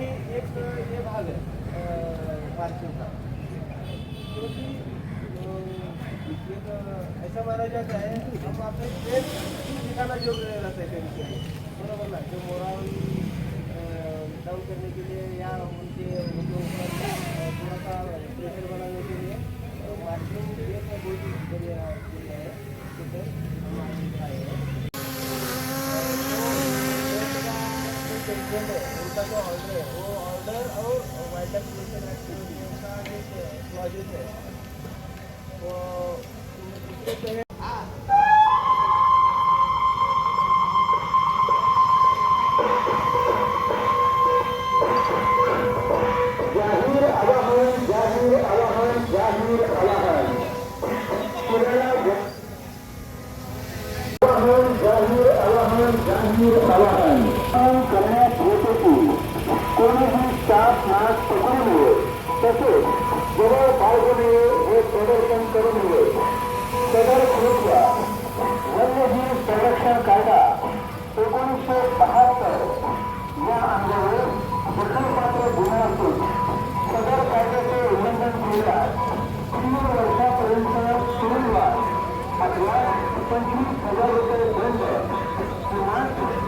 ही एक ये भाग आहे अ, पार्किंग का एक ऐसा माना जाता है हम अपने एक ठिकाना जो रहता है कभी कभी बराबर ना? जो मोराल डाउन करने के लिए या उनके उनके ऊपर अ, थोड़ा सा प्रेशर बनाने के लिए मार्किंग एक बहुत ही बढ़िया बढ़िया है तो फिर हम मार्किंग आए हैं है उनका जो ऑर्डर है वो ऑर्डर और वाइल्ड लाइफ मिशन एक्टिविटी का एक प्रोजेक्ट है तो दूसरे तसेच जवळ बाळगू नये हे प्रदर्शन करू नये सदर कृत्या वन्यजीव संरक्षण कायदा एकोणीसशे बहात्तर या अंगावर दखलपात्र गुन्हा असून सदर कायद्याचे उल्लंघन केल्यास तीन वर्षापर्यंत तुरुंगवास अथवा पंचवीस हजार रुपये दंड किंवा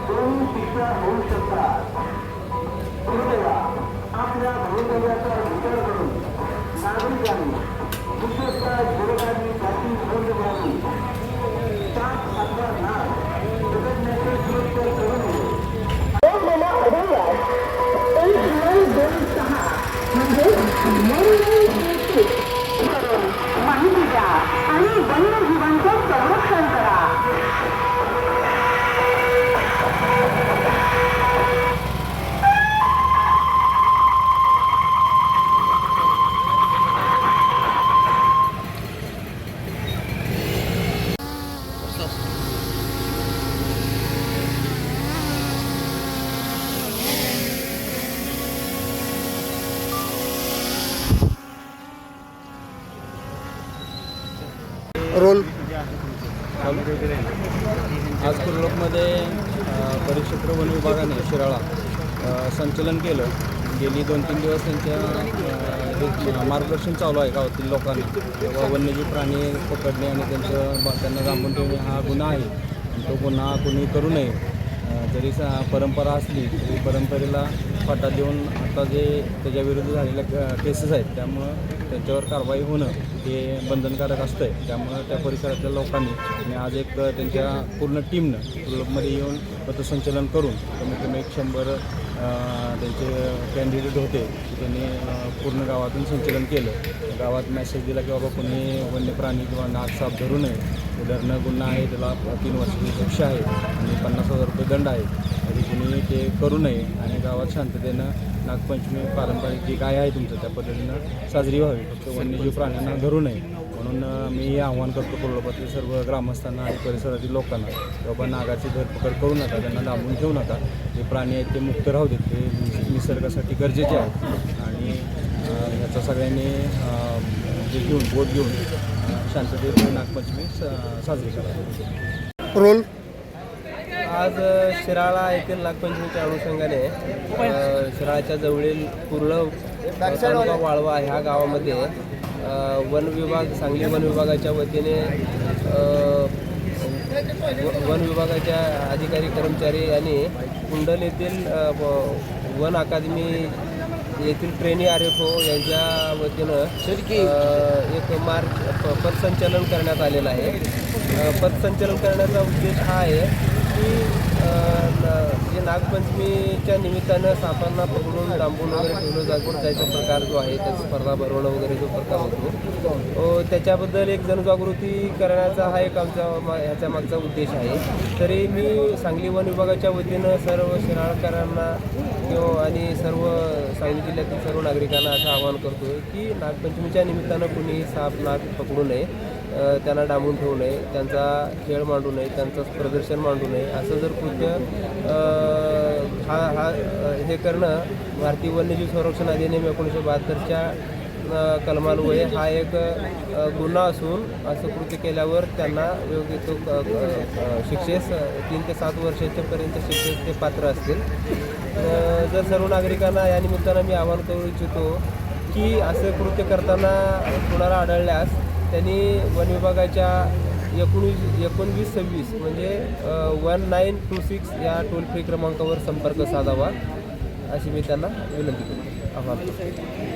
दोन्ही शिक्षा होऊ शकतात. 아프리카 노동자들한테 문제를 걸고 रोल? आज कुर्लोकमध्ये परिक्षेत्र वन विभागाने शिराळा संचलन केलं. गेली दोन तीन दिवस त्यांच्या मार्गदर्शन चालू आहे गावातील लोकांना. तेव्हा वन्यजीव प्राणी पकडणे आणि त्यांचं त्यांना जांभून ठेवणे हा गुन्हा आहे. तो गुन्हा कोणी करू नये. जरी सा परंपरा असली तरी परंपरेला फाटा देऊन आता जे त्याच्याविरुद्ध झालेल्या केसेस आहेत त्यामुळं त्यांच्यावर कारवाई होणं हे बंधनकारक असतं आहे त्यामुळं त्या परिसरातल्या लोकांनी आणि आज एक त्यांच्या पूर्ण टीमनं क्लबमध्ये येऊन पथसंचलन करून कमीत कमी एक शंभर त्यांचे कॅन्डिडेट होते त्यांनी पूर्ण गावातून संचलन केलं. गावात मेसेज दिला की बाबा कोणी वन्य प्राणी किंवा नाग साप धरू नये. धरणं गुन्हा आहे त्याला तीन वर्षाची शिक्षा आहे आणि पन्नास हजार रुपये दंड आहे. तरी तुम्ही ते करू नये आणि गावात शांततेनं नागपंचमी पारंपरिक जी काय आहे तुमचं त्या पद्धतीनं साजरी व्हावी. फक्त वन्यजीव प्राण्यांना धरू नये. म्हणून मी आव्हान करतो कोल्हापूरातील सर्व ग्रामस्थांना आणि परिसरातील लोकांना बाबा नागाची धरपकड करू नका त्यांना दाबून ठेवू नका. जे प्राणी आहेत ते मुक्त राहू देत ते निसर्गासाठी गरजेचे आहेत. आणि ह्याचा सगळ्यांनी जे घेऊन बोध घेऊन शांततेत नागपंचमी साजरी करा. रोल आज शिराळा येथील नागपंचमीच्या अनुषंगाने शिराळाच्या जवळील पूर्ण तालुका वाळवा ह्या गावामध्ये वन विभाग सांगली वन विभागाच्या वतीने व- वन विभागाच्या अधिकारी कर्मचारी यांनी कुंडल येथील वन अकादमी येथील ट्रेनी आर एफ ओ यांच्या वतीनं एक मार्च पथसंचलन करण्यात आलेलं आहे. पथसंचलन करण्याचा उद्देश हा आहे की जे नागपंचमीच्या निमित्तानं सापांना पकडून डांबून वगैरे ठेवलं जात जायचा प्रकार जो आहे त्याचा स्पर्धा भरवणं वगैरे जो प्रकार होतो त्याच्याबद्दल एक जनजागृती करण्याचा हा एक आमचा मा ह्याच्या मागचा उद्देश आहे. तरी मी सांगली वन विभागाच्या वतीनं सर्व शिराळकरांना किंवा आणि सर्व सांगली जिल्ह्यातील सर्व नागरिकांना असं आवाहन करतो की नागपंचमीच्या निमित्तानं कुणी साप नाग पकडू नये. त्यांना डांबून ठेवू नये त्यांचा खेळ मांडू नये त्यांचं प्रदर्शन मांडू नये असं जर कृत्य हा हा हे करणं भारतीय वन्यजीव संरक्षण अधिनियम एकोणीसशे बहात्तरच्या कलमान्वये हा एक गुन्हा असून असं कृत्य केल्यावर त्यांना योग्य तो शिक्षेस तीन ते सात वर्षाच्या पर्यंत शिक्षेस ते पात्र असतील. जर सर्व नागरिकांना या निमित्तानं मी आवाहन करू इच्छितो की असं कृत्य करताना कुणाला आढळल्यास त्यांनी वन विभागाच्या एकोणीस एकोणवीस सव्वीस म्हणजे वन नाईन टू सिक्स या टोल फ्री क्रमांकावर संपर्क साधावा अशी मी त्यांना विनंती करतो. आभार.